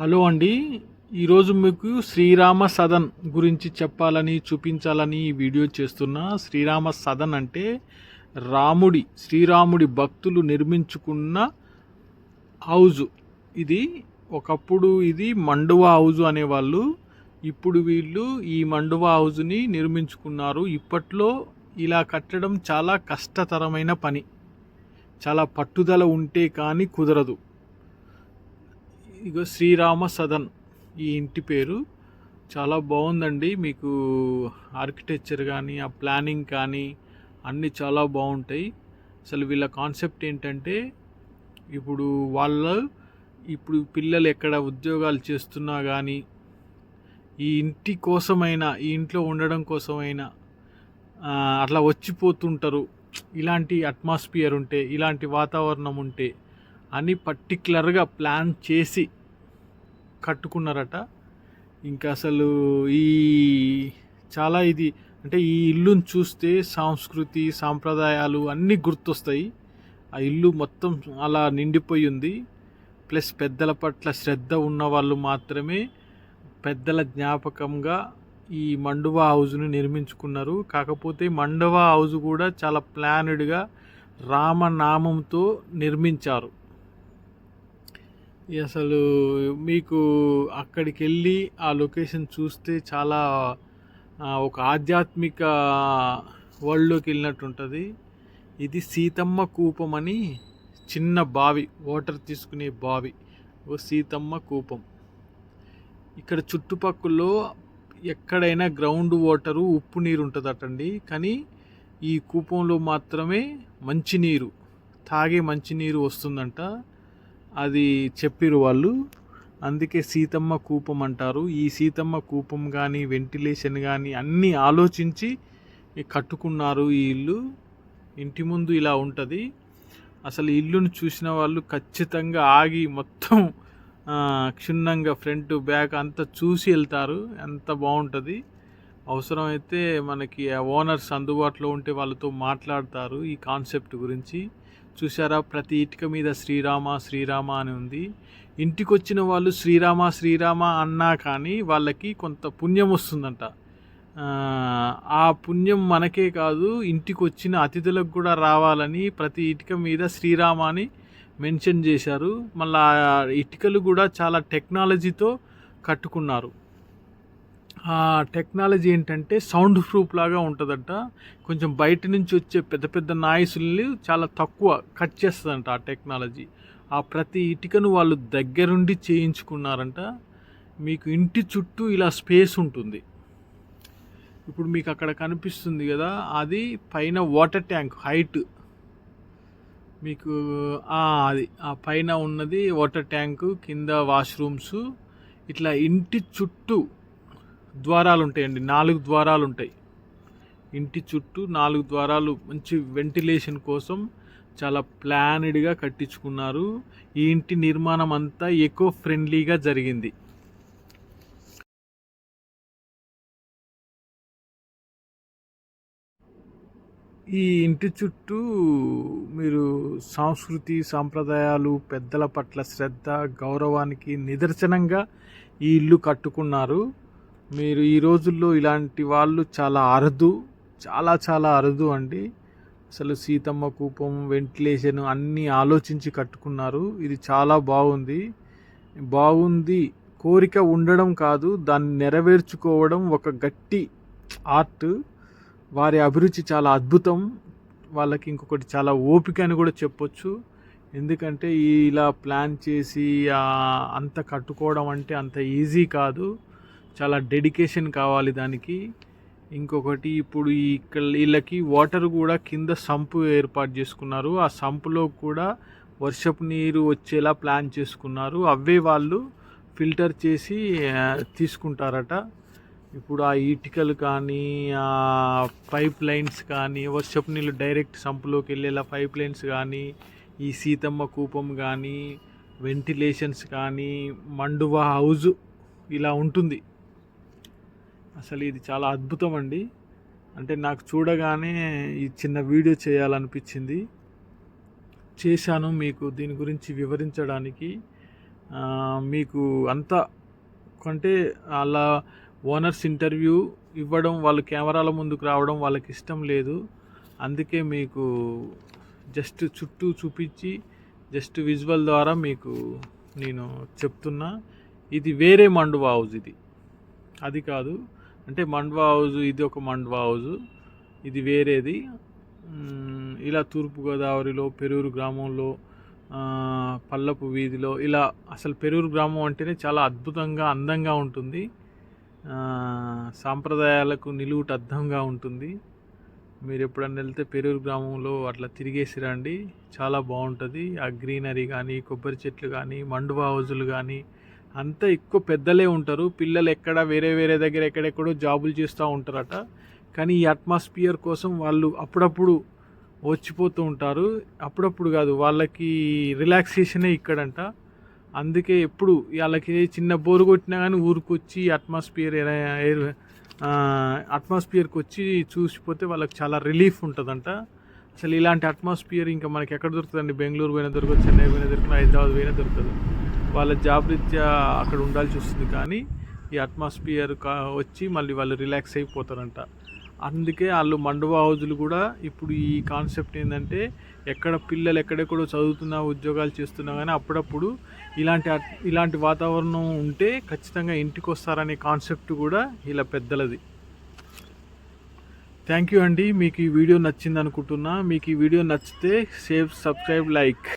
Hello అండి. ఈరోజు మీకు శ్రీరామ సదన్ గురించి చెప్పాలని చూపించాలని ఈ వీడియో చేస్తున్నా శ్రీరామ సదన్ అంటే రాముడి శ్రీరాముడి భక్తులు నిర్మించుకున్న హౌజు. ఇది ఒకప్పుడు ఇది మండువా హౌజు అనేవాళ్ళు. ఇప్పుడు వీళ్ళు ఈ మండువా హౌజుని నిర్మించుకున్నారు. ఇప్పట్లో ఇలా కట్టడం చాలా కష్టతరమైన పని. చాలా పట్టుదల ఉంటే కానీ కుదరదు. ఇగో శ్రీరామ సదన్ ఈ ఇంటి పేరు. చాలా బాగుందండి. మీకు ఆర్కిటెక్చర్ కానీ ఆ ప్లానింగ్ కానీ అన్నీ చాలా బాగుంటాయి. అసలు వీళ్ళ కాన్సెప్ట్ ఏంటంటే ఇప్పుడు వాళ్ళ ఇప్పుడు పిల్లలు ఎక్కడ ఉద్యోగాలు చేస్తున్నా కానీ ఈ ఇంటి కోసమైనా ఈ ఇంట్లో ఉండడం కోసమైనా అట్లా వచ్చిపోతుంటారు. ఇలాంటి అట్మాస్ఫియర్ ఉంటే ఇలాంటి వాతావరణం ఉంటే అని పర్టికులర్గా ప్లాన్ చేసి కట్టుకున్నారట. ఇంకా అసలు ఈ చాలా ఇది అంటే ఈ ఇల్లుని చూస్తే సంస్కృతి సాంప్రదాయాలు అన్నీ గుర్తొస్తాయి. ఆ ఇల్లు మొత్తం అలా నిండిపోయి ఉంది. ప్లస్ పెద్దల పట్ల శ్రద్ధ ఉన్న వాళ్ళు మాత్రమే పెద్దల జ్ఞాపకంగా ఈ మండువా హౌజ్ని నిర్మించుకున్నారు. కాకపోతే మండువా హౌజ్ కూడా చాలా ప్లానెడ్గా రామనామంతో నిర్మించారు. అసలు మీకు అక్కడికి వెళ్ళి ఆ లొకేషన్ చూస్తే చాలా ఒక ఆధ్యాత్మిక వరల్డ్లోకి వెళ్ళినట్టు ఉంటుంది ఇది సీతమ్మ కూపం అని చిన్న బావి వాటర్ తీసుకునే బావి ఓ సీతమ్మ కూపం. ఇక్కడ చుట్టుపక్కల ఎక్కడైనా గ్రౌండ్ వాటరు ఉప్పు నీరు ఉంటుందటండి కానీ ఈ కూపంలో మాత్రమే మంచినీరు తాగే మంచినీరు వస్తుందంట. అది చెప్పిరు వాళ్ళు. అందుకే సీతమ్మ కూపం అంటారు. ఈ సీతమ్మ కూపం కానీ వెంటిలేషన్ కానీ అన్నీ ఆలోచించి కట్టుకున్నారు ఈ ఇల్లు. ఇంటి ముందు ఇలా ఉంటుంది. అసలు ఇల్లును చూసిన వాళ్ళు ఖచ్చితంగా ఆగి మొత్తం క్షుణ్ణంగా ఫ్రంట్ బ్యాక్ అంతా చూసి వెళ్తారు. ఎంత బాగుంటుంది. అవసరమైతే మనకి ఓనర్స్ అందుబాటులో ఉంటే వాళ్ళతో మాట్లాడతారు ఈ కాన్సెప్ట్ గురించి. చూసారా ప్రతి ఇటుక మీద శ్రీరామ శ్రీరామ అని ఉంది. ఇంటికి వచ్చిన వాళ్ళు శ్రీరామ శ్రీరామ అన్నా కానీ వాళ్ళకి కొంత పుణ్యం వస్తుందంట. ఆ, ఆ పుణ్యం మనకే కాదు ఇంటికి వచ్చిన అతిథులకు కూడా రావాలని ప్రతి ఇటుక మీద శ్రీరామ అని మెన్షన్ చేశారు. మళ్ళీ ఆ ఇటుకలు కూడా చాలా టెక్నాలజీతో కట్టుకున్నారు. ఆ టెక్నాలజీ ఏంటంటే సౌండ్ ప్రూఫ్ లాగా ఉంటుందంట. కొంచెం బయట నుంచి వచ్చే పెద్ద పెద్ద నాయిస్ని చాలా తక్కువ కట్ చేస్తుందంట ఆ టెక్నాలజీ. ఆ ప్రతి ఇటుకను వాళ్ళు దగ్గరుండి చేయించుకున్నారంట. మీకు ఇంటి చుట్టూ ఇలా స్పేస్ ఉంటుంది. ఇప్పుడు మీకు అక్కడ కనిపిస్తుంది కదా అది పైన వాటర్ ట్యాంక్ హైట్. మీకు అది ఆ పైన ఉన్నది వాటర్ ట్యాంకు కింద వాష్రూమ్స్. ఇట్లా ఇంటి చుట్టూ ద్వారాలు ఉంటాయండి నాలుగు ద్వారాలు ఉంటాయి ఇంటి చుట్టూ నాలుగు ద్వారాలు మంచి వెంటిలేషన్ కోసం చాలా ప్లానెడ్గా కట్టించుకున్నారు. ఈ ఇంటి నిర్మాణం అంతా ఎకో ఫ్రెండ్లీగా జరిగింది. ఈ ఇంటి చుట్టూ మీరు సంస్కృతి సాంప్రదాయాలు పెద్దల పట్ల శ్రద్ధ గౌరవానికి నిదర్శనంగా ఈ ఇల్లు కట్టుకున్నారు. మీరు ఈ రోజుల్లో ఇలాంటి వాళ్ళు చాలా అరుదు చాలా చాలా అరుదు అండి. అసలు సీతమ్మ కూపం వెంటిలేషన్ అన్నీ ఆలోచించి కట్టుకున్నారు. ఇది చాలా బాగుంది. బాగుంది కోరిక ఉండడం కాదు దాన్ని నెరవేర్చుకోవడం ఒక గట్టి ఆర్ట్. వారి అభిరుచి చాలా అద్భుతం. వాళ్ళకి ఇంకొకటి చాలా ఓపిక అని కూడా చెప్పొచ్చు. ఎందుకంటే ఇలా ప్లాన్ చేసి అంత కట్టుకోవడం అంటే అంత ఈజీ కాదు. చాలా డెడికేషన్ కావాలి దానికి. ఇంకొకటి ఇప్పుడు ఈ ఇక్కడ వీళ్ళకి వాటర్ కూడా కింద సంపు ఏర్పాటు చేసుకున్నారు. ఆ సంపులో కూడా వర్షపు నీరు వచ్చేలా ప్లాన్ చేసుకున్నారు. అవే వాళ్ళు ఫిల్టర్ చేసి తీసుకుంటారట. ఇప్పుడు ఆ ఇటుకలు కానీ ఆ పైప్ లైన్స్ కానీ వర్షపు నీళ్ళు డైరెక్ట్ సంపులోకి వెళ్ళేలా పైప్ లైన్స్ కానీ ఈ సీతమ్మ కూపం కానీ వెంటిలేషన్స్ కానీ మండువా హౌజ్ ఇలా ఉంటుంది. అసలు ఇది చాలా అద్భుతం అండి. అంటే నాకు చూడగానే ఈ చిన్న వీడియో చేయాలనిపించింది. చేశాను మీకు దీని గురించి వివరించడానికి. మీకు అంత అంటే అలా ఓనర్స్ ఇంటర్వ్యూ ఇవ్వడం వాళ్ళు కెమెరాల ముందుకు రావడం వాళ్ళకి ఇష్టం లేదు. అందుకే మీకు జస్ట్ చుట్టూ చూపించి జస్ట్ విజువల్ ద్వారా మీకు నేను చెప్తున్నా. ఇది వేరే మండువా హౌస్ ఇది. అది కాదు. అంటే మండ్వా హౌస్ ఇది ఒక మండ్వా హౌస్ ఇది వేరేది. ఇలా తూర్పుగోదావరిలో పెరూరు గ్రామంలో పల్లపు వీధిలో ఇలా అసలు పెరూరు గ్రామం అంటేనే చాలా అద్భుతంగా అందంగా ఉంటుంది. సాంప్రదాయాలకు నిలువుట అర్థంగా ఉంటుంది. మీరు ఎప్పుడన్నా వెళ్తే పెరూరు గ్రామంలో అట్లా తిరిగేసి రండి. చాలా బాగుంటుంది. ఆ గ్రీనరీ కానీ కొబ్బరి చెట్లు కానీ మండువా హౌజులు కానీ అంతా ఎక్కువ పెద్దలే ఉంటారు. పిల్లలు ఎక్కడ వేరే వేరే దగ్గర ఎక్కడెక్కడో జాబులు చేస్తూ ఉంటారట. కానీ ఈ అట్మాస్ఫియర్ కోసం వాళ్ళు అప్పుడప్పుడు వచ్చిపోతూ ఉంటారు. అప్పుడప్పుడు కాదు వాళ్ళకి రిలాక్సేషనే ఇక్కడంట. అందుకే ఎప్పుడు వాళ్ళకి చిన్న బోరు కొట్టినా కానీ ఊరికొచ్చి అట్మాస్ఫియర్ ఎయిర్ అట్మాస్ఫియర్కి వచ్చి చూసిపోతే వాళ్ళకి చాలా రిలీఫ్ ఉంటుందంట. అసలు ఇలాంటి అట్మాస్ఫియర్ ఇంకా మనకి ఎక్కడ దొరుకుతుందండి? బెంగళూరు పోయినా దొరకదు చెన్నై పోయినా దొరకదు హైదరాబాద్ పోయినా దొరకదు. వాళ్ళ జాబ్ రీత్యా అక్కడ ఉండాల్సి వస్తుంది కానీ ఈ అట్మాస్ఫియర్ కా వచ్చి మళ్ళీ వాళ్ళు రిలాక్స్ అయిపోతారంట. అందుకే వాళ్ళు మండువా హౌజులు కూడా ఇప్పుడు ఈ కాన్సెప్ట్ ఏంటంటే ఎక్కడ పిల్లలు ఎక్కడెక్కడో చదువుతున్నా ఉద్యోగాలు చేస్తున్నా కానీ అప్పుడప్పుడు ఇలాంటి అట్- ఇలాంటి వాతావరణం ఉంటే ఖచ్చితంగా ఇంటికి వస్తారనే కాన్సెప్ట్ కూడా ఇలా పెద్దలది. థ్యాంక్ యూ అండి. మీకు ఈ వీడియో నచ్చింది అనుకుంటున్నా మీకు ఈ వీడియో నచ్చితే సేవ్ సబ్స్క్రైబ్ లైక్.